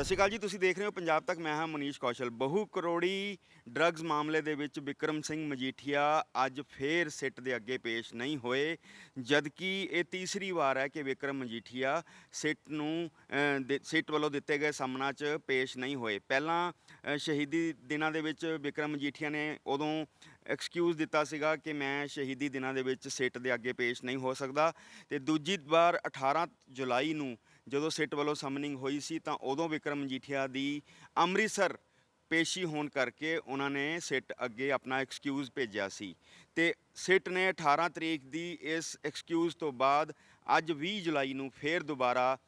ਸਤਿ ਸ਼੍ਰੀ ਅਕਾਲ ਜੀ, ਤੁਸੀਂ ਦੇਖ ਰਹੇ ਹੋ ਪੰਜਾਬ ਤੱਕ। ਮੈਂ ਹਾਂ ਮਨੀਸ਼ ਕੌਸ਼ਲ। ਬਹੁ ਕਰੋੜੀ ਡਰੱਗਸ ਮਾਮਲੇ ਦੇ ਵਿੱਚ ਵਿਕਰਮ ਸਿੰਘ ਮਜੀਠੀਆ ਅੱਜ ਫੇਰ ਸਿੱਟ ਦੇ ਅੱਗੇ ਪੇਸ਼ ਨਹੀਂ ਹੋਏ, ਜਦਕਿ ਇਹ ਤੀਸਰੀ ਵਾਰ ਹੈ ਕਿ ਵਿਕਰਮ ਮਜੀਠੀਆ ਸਿੱਟ ਨੂੰ ਦੇ- ਸਿੱਟ ਵੱਲੋਂ ਦਿੱਤੇ ਗਏ ਸਾਹਮਣਾ 'ਚ ਪੇਸ਼ ਨਹੀਂ ਹੋਏ। ਪਹਿਲਾਂ ਸ਼ਹੀਦੀ ਦਿਨਾਂ ਦੇ ਵਿੱਚ ਵਿਕਰਮ ਮਜੀਠੀਆ ਨੇ ਉਦੋਂ ਐਕਸਕਿਊਜ਼ ਦਿੱਤਾ ਸੀਗਾ ਕਿ ਮੈਂ ਸ਼ਹੀਦੀ ਦਿਨਾਂ ਦੇ ਵਿੱਚ ਸਿੱਟ ਦੇ ਅੱਗੇ ਪੇਸ਼ ਨਹੀਂ ਹੋ ਸਕਦਾ। ਤੇ ਦੂਜੀ ਵਾਰ 18 ਜੁਲਾਈ ਨੂੰ ਜਦੋਂ ਸਿੱਟ ਵੱਲੋਂ ਸਮਨਿੰਗ ਹੋਈ ਸੀ ਤਾਂ ਉਦੋਂ ਵਿਕਰਮ ਮਜੀਠੀਆ ਦੀ ਅੰਮ੍ਰਿਤਸਰ ਪੇਸ਼ੀ ਹੋਣ ਕਰਕੇ ਉਹਨਾਂ ਨੇ ਸਿੱਟ ਅੱਗੇ ਆਪਣਾ ਐਕਸਕਿਊਜ਼ ਭੇਜਿਆ ਸੀ। ਤੇ ਸਿੱਟ ਨੇ 18 ਤਰੀਕ ਦੀ ਇਸ ਐਕਸਕਿਊਜ਼ ਤੋਂ ਬਾਅਦ ਅੱਜ 20 ਜੁਲਾਈ ਨੂੰ ਫੇਰ ਦੁਬਾਰਾ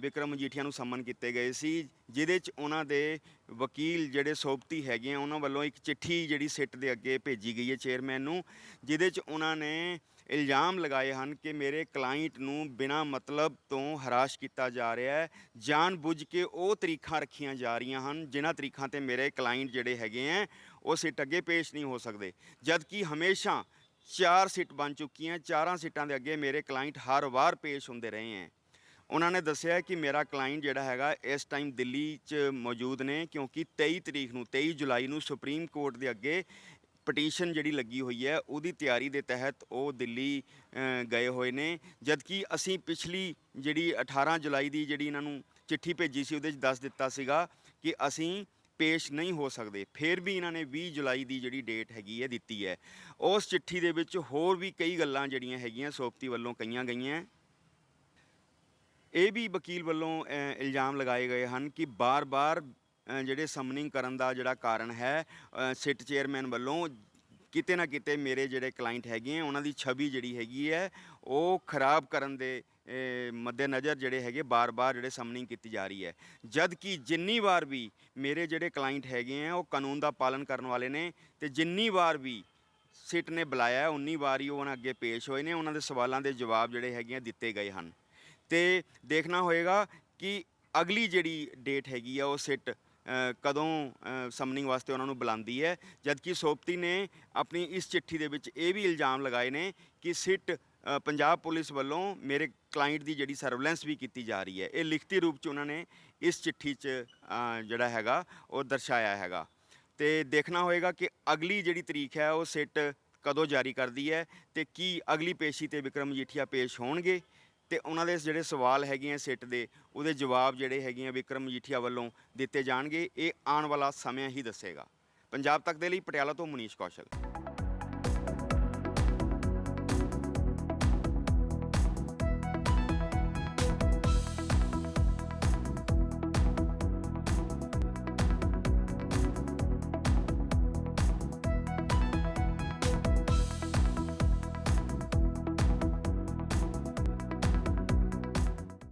ਵਿਕਰਮ ਮਜੀਠੀਆ ਨੂੰ ਸੰਮਨ ਕੀਤੇ ਗਏ ਸੀ, ਜਿਹਦੇ ਚ ਉਹਨਾਂ ਦੇ ਵਕੀਲ ਜਿਹੜੇ ਸੋਪਤੀ ਹੈਗੇ ਆ, ਉਹਨਾਂ ਵੱਲੋਂ ਇੱਕ ਚਿੱਠੀ ਜਿਹੜੀ ਸਿੱਟ ਦੇ ਅੱਗੇ ਭੇਜੀ ਗਈ ਹੈ ਚੇਅਰਮੈਨ ਨੂੰ, ਜਿਹਦੇ ਚ ਉਹਨਾਂ ਨੇ ਇਲਜ਼ਾਮ ਲਗਾਏ ਹਨ ਕਿ ਮੇਰੇ ਕਲਾਇੰਟ ਨੂੰ ਬਿਨਾਂ ਮਤਲਬ ਤੋਂ ਹਰਾਸ਼ ਕੀਤਾ ਜਾ ਰਿਹਾ ਹੈ ਜਾਣ ਬੁੱਝ ਕੇ ਉਹ ਤਰੀਖਾਂ ਰੱਖੀਆਂ ਜਾ ਰਹੀਆਂ ਹਨ, ਜਿਨ੍ਹਾਂ ਤਰੀਖਾਂ ਤੇ ਮੇਰੇ ਕਲਾਇੰਟ ਜਿਹੜੇ ਹੈਗੇ ਆ, ਉਹ ਸਿੱਟ ਅੱਗੇ ਪੇਸ਼ ਨਹੀਂ ਹੋ ਸਕਦੇ। ਜਦ ਕਿ ਹਮੇਸ਼ਾ ਚਾਰ ਸਿੱਟ ਬਣ ਚੁੱਕੀਆਂ, ਚਾਰਾਂ ਸਿੱਟਾਂ ਦੇ ਅੱਗੇ ਮੇਰੇ ਕਲਾਇੰਟ ਹਰ ਵਾਰ ਪੇਸ਼ ਹੁੰਦੇ ਰਹੇ ਹੈ। ਉਹਨਾਂ ਨੇ ਦੱਸਿਆ ਕਿ ਮੇਰਾ ਕਲਾਇੰਟ ਜਿਹੜਾ ਹੈਗਾ ਇਸ ਟਾਈਮ ਦਿੱਲੀ 'ਚ ਮੌਜੂਦ ਨੇ ਕਿਉਂਕਿ 23 ਤਰੀਕ ਨੂੰ 23 ਜੁਲਾਈ ਨੂੰ ਸੁਪਰੀਮ ਕੋਰਟ ਦੇ ਅੱਗੇ ਪਟੀਸ਼ਨ ਜਿਹੜੀ ਲੱਗੀ ਹੋਈ ਹੈ, ਉਹਦੀ ਤਿਆਰੀ ਦੇ ਤਹਿਤ ਉਹ ਦਿੱਲੀ ਗਏ ਹੋਏ ਨੇ। ਜਦਕਿ ਅਸੀਂ ਪਿਛਲੀ ਜਿਹੜੀ 18 ਜੁਲਾਈ ਦੀ ਜਿਹੜੀ ਇਹਨਾਂ ਨੂੰ ਚਿੱਠੀ ਭੇਜੀ ਸੀ, ਉਹਦੇ 'ਚ ਦੱਸ ਦਿੱਤਾ ਸੀਗਾ ਕਿ ਅਸੀਂ ਪੇਸ਼ ਨਹੀਂ ਹੋ ਸਕਦੇ। ਫਿਰ ਵੀ ਇਹਨਾਂ ਨੇ 20 ਜੁਲਾਈ ਦੀ ਜਿਹੜੀ ਡੇਟ ਹੈਗੀ ਹੈ, ਦਿੱਤੀ ਹੈ। ਉਸ ਚਿੱਠੀ ਦੇ ਵਿੱਚ ਹੋਰ ਵੀ ਕਈ ਗੱਲਾਂ ਜਿਹੜੀਆਂ ਹੈਗੀਆਂ ਸੋਪਤੀ ਵੱਲੋਂ ਕਹੀਆਂ ਗਈਆਂ। ਇਹ ਵੀ ਵਕੀਲ ਵੱਲੋਂ ਇਲਜ਼ਾਮ ਲਗਾਏ ਗਏ ਹਨ ਕਿ ਬਾਰ-ਬਾਰ ਜਿਹੜੇ ਸਮਨਿੰਗ ਕਰਨ ਦਾ ਜਿਹੜਾ ਕਾਰਨ ਹੈ ਅ, ਸਿੱਟ ਚੇਅਰਮੈਨ ਵੱਲੋਂ ਕਿਤੇ ਨਾ ਕਿਤੇ ਮੇਰੇ ਜਿਹੜੇ ਕਲਾਇੰਟ ਹੈਗੇ ਆ ਉਹਨਾਂ ਦੀ ਛਵੀ ਜਿਹੜੀ ਹੈਗੀ ਹੈ ਉਹ ਖਰਾਬ ਕਰਨ ਦੇ ਅ, ਮੱਦੇਨਜ਼ਰ ਜਿਹੜੇ ਹੈਗੇ ਬਾਰ-ਬਾਰ ਜਿਹੜੇ ਸਮਨਿੰਗ ਕੀਤੀ ਜਾ ਰਹੀ ਹੈ। ਜਦ ਕਿ ਜਿੰਨੀ ਵਾਰ ਵੀ ਮੇਰੇ ਜਿਹੜੇ ਕਲਾਇੰਟ ਹੈਗੇ ਆ ਉਹ ਕਾਨੂੰਨ ਦਾ ਪਾਲਨ ਕਰਨ ਵਾਲੇ ਨੇ ਤੇ ਜਿੰਨੀ ਵਾਰ ਵੀ ਸਿੱਟ ਨੇ ਬੁਲਾਇਆ ਉਨੀ ਵਾਰ ਹੀ ਉਹਨਾਂ ਅੱਗੇ ਪੇਸ਼ ਹੋਏ ਨੇ ਉਹਨਾਂ ਦੇ ਸਵਾਲਾਂ ਦੇ ਜਵਾਬ ਜਿਹੜੇ ਹੈਗੇ ਆ ਦਿੱਤੇ ਗਏ ਹਨ। ਤੇ ਦੇਖਣਾ ਹੋਏਗਾ ਕਿ ਅਗਲੀ ਜਿਹੜੀ ਡੇਟ ਹੈਗੀ ਆ, ਉਹ ਸਿੱਟ ਕਦੋਂ ਸਮਨਿੰਗ ਵਾਸਤੇ ਉਹਨਾਂ ਨੂੰ ਬੁਲਾਉਂਦੀ ਹੈ। ਜਦਕਿ ਸੋਪਤੀ ਨੇ ਆਪਣੀ ਇਸ ਚਿੱਠੀ ਦੇ ਵਿੱਚ ਇਹ ਵੀ ਇਲਜ਼ਾਮ ਲਗਾਏ ਨੇ ਕਿ ਸਿੱਟ ਪੰਜਾਬ ਪੁਲਿਸ ਵੱਲੋਂ ਮੇਰੇ ਕਲਾਇੰਟ ਦੀ ਜਿਹੜੀ ਸਰਵੇਲੈਂਸ ਵੀ ਕੀਤੀ ਜਾ ਰਹੀ ਹੈ, ਇਹ ਲਿਖਤੀ ਰੂਪ ਚ ਉਹਨਾਂ ਨੇ ਇਸ ਚਿੱਠੀ 'ਚ ਜਿਹੜਾ ਹੈਗਾ, ਉਹ ਦਰਸਾਇਆ ਹੈਗਾ। ਤੇ ਦੇਖਣਾ ਹੋਏਗਾ ਕਿ ਅਗਲੀ ਜਿਹੜੀ ਤਰੀਕ ਹੈ, ਉਹ ਸਿੱਟ ਕਦੋਂ ਜਾਰੀ ਕਰਦੀ ਹੈ ਤੇ ਕੀ ਅਗਲੀ ਪੇਸ਼ੀ ਤੇ ਵਿਕਰਮ ਮਜੀਠੀਆ ਪੇਸ਼ ਹੋਣਗੇ। ਤੇ ਉਹਨਾਂ ਦੇ ਜਿਹੜੇ ਸਵਾਲ ਹੈਗੇ ਆ ਸਿੱਟ ਦੇ, ਉਹਦੇ ਜਵਾਬ ਜਿਹੜੇ ਹੈਗੇ ਆ ਵਿਕਰਮ ਮਜੀਠੀਆ ਵੱਲੋਂ ਦਿੱਤੇ ਜਾਣਗੇ। ਇਹ ਆਉਣ ਵਾਲਾ ਸਮਾਂ ਹੀ ਦੱਸੇਗਾ। ਪੰਜਾਬ ਤੱਕ ਦੇ ਲਈ ਪਟਿਆਲਾ ਤੋਂ ਮਨੀਸ਼ ਕੌਸ਼ਲ।